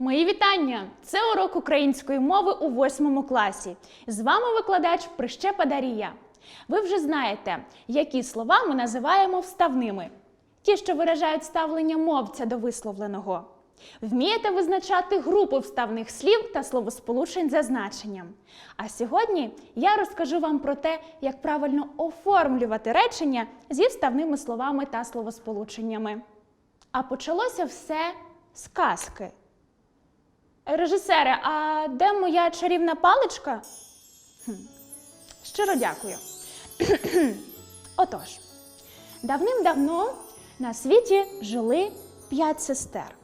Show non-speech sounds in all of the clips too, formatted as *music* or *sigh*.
Мої вітання! Це урок української мови у восьмому класі. З вами викладач Прищепа Дарія. Ви вже знаєте, які слова ми називаємо вставними. Ті, що виражають ставлення мовця до висловленого. Вмієте визначати групи вставних слів та словосполучень за значенням. А сьогодні я розкажу вам про те, як правильно оформлювати речення зі вставними словами та словосполученнями. А почалося все з казки. Режисере, а де моя чарівна паличка? Хм. Щиро дякую. *clears throat* Отож, давним-давно на світі жили п'ять сестер.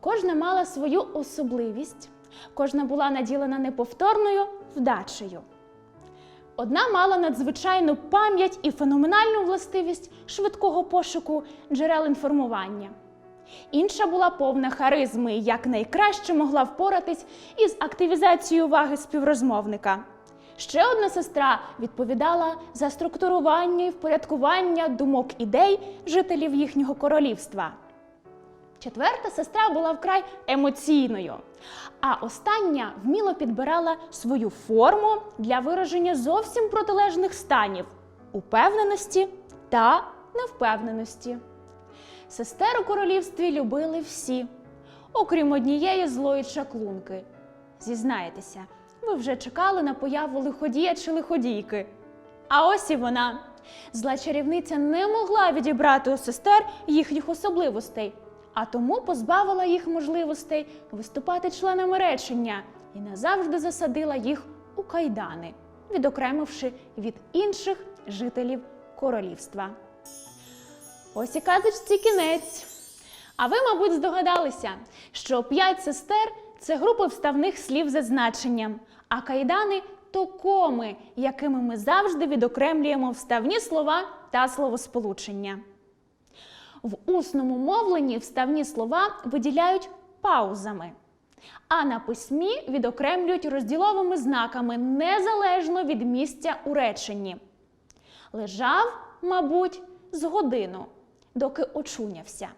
Кожна мала свою особливість, кожна була наділена неповторною вдачею. Одна мала надзвичайну пам'ять і феноменальну властивість швидкого пошуку джерел інформування. Інша була повна харизми і якнайкраще могла впоратись із активізацією уваги співрозмовника. Ще одна сестра відповідала за структурування і впорядкування думок ідей жителів їхнього королівства. Четверта сестра була вкрай емоційною, а остання вміло підбирала свою форму для вираження зовсім протилежних станів упевненості та невпевненості. Сестер у королівстві любили всі, окрім однієї злої чаклунки. Зізнаєтеся, ви вже чекали на появу лиходія чи лиходійки. А ось і вона. Зла чарівниця не могла відібрати у сестер їхніх особливостей, а тому позбавила їх можливостей виступати членами речення і назавжди засадила їх у кайдани, відокремивши від інших жителів королівства. Ось і казочці кінець. А ви, мабуть, здогадалися, що п'ять сестер це групи вставних слів за значенням, а кайдани то коми, якими ми завжди відокремлюємо вставні слова та словосполучення. В усному мовленні вставні слова виділяють паузами, а на письмі відокремлюють розділовими знаками незалежно від місця у реченні. Лежав, мабуть, з годину, доки очунявся.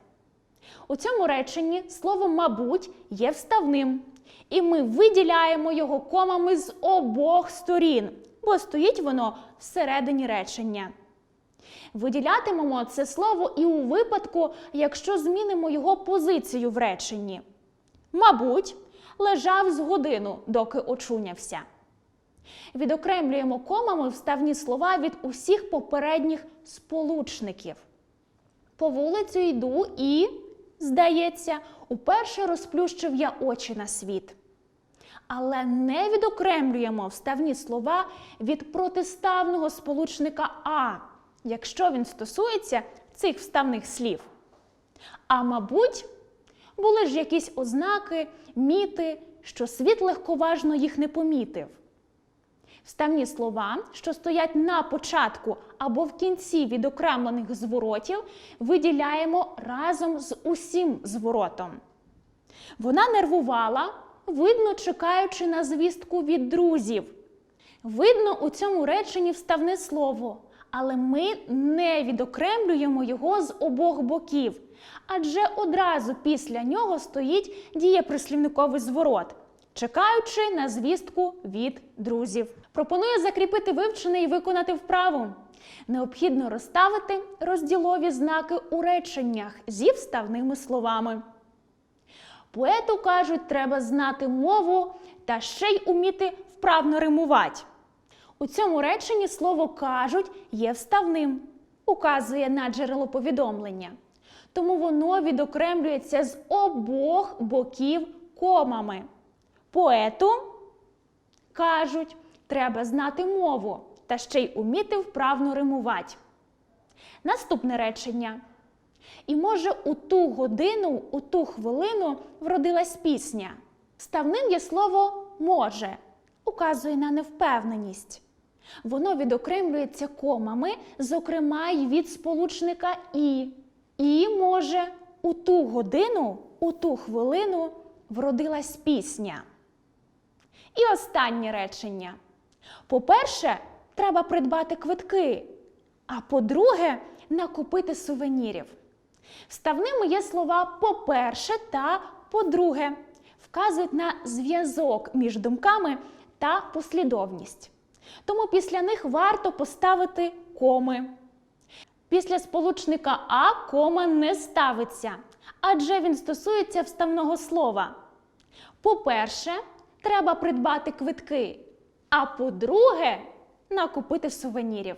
У цьому реченні слово мабуть є вставним, і ми виділяємо його комами з обох сторін, бо стоїть воно всередині речення. Виділятимемо це слово і у випадку, якщо змінимо його позицію в реченні. Мабуть, лежав з годину, доки очунявся. Відокремлюємо комами вставні слова від усіх попередніх сполучників. По вулицю йду і, здається, уперше розплющив я очі на світ. Але не відокремлюємо вставні слова від протиставного сполучника А, якщо він стосується цих вставних слів. А мабуть, були ж якісь ознаки, міти, що світ легковажно їх не помітив. Вставні слова, що стоять на початку або в кінці відокремлених зворотів, виділяємо разом з усім зворотом. Вона нервувала, видно, чекаючи на звістку від друзів. Видно у цьому реченні вставне слово, але ми не відокремлюємо його з обох боків, адже одразу після нього стоїть дієприслівниковий зворот чекаючи на звістку від друзів. Пропоную закріпити вивчене і виконати вправу. Необхідно розставити розділові знаки у реченнях зі вставними словами. Поету кажуть, треба знати мову та ще й уміти вправно римувати. У цьому реченні слово кажуть є вставним, указує на джерело повідомлення. Тому воно відокремлюється з обох боків комами. Поету кажуть, треба знати мову та ще й уміти вправно римувати. Наступне речення. І може у ту годину, у ту хвилину вродилась пісня. Ставним є слово може, указує на невпевненість. Воно відокремлюється комами, зокрема й від сполучника і. І може у ту годину, у ту хвилину вродилась пісня. І останнє речення. По-перше, треба придбати квитки. А по-друге, накупити сувенірів. Вставними є слова по-перше та по-друге. вказують на зв'язок між думками та послідовність. Тому після них варто поставити коми. Після сполучника А кома не ставиться, адже він стосується вставного слова. По-перше, треба придбати квитки. А по-друге, накупити сувенірів.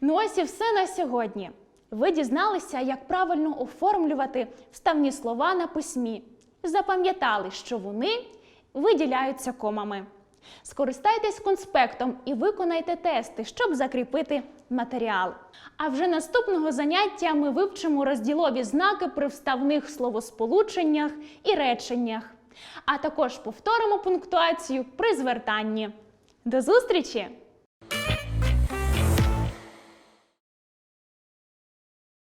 Ну ось і все на сьогодні. Ви дізналися, як правильно оформлювати вставні слова на письмі. Запам'ятали, що вони виділяються комами. Скористайтесь конспектом і виконайте тести, щоб закріпити матеріал. А вже наступного заняття ми вивчимо розділові знаки при вставних словосполученнях і реченнях, а також повторимо пунктуацію при звертанні. До зустрічі!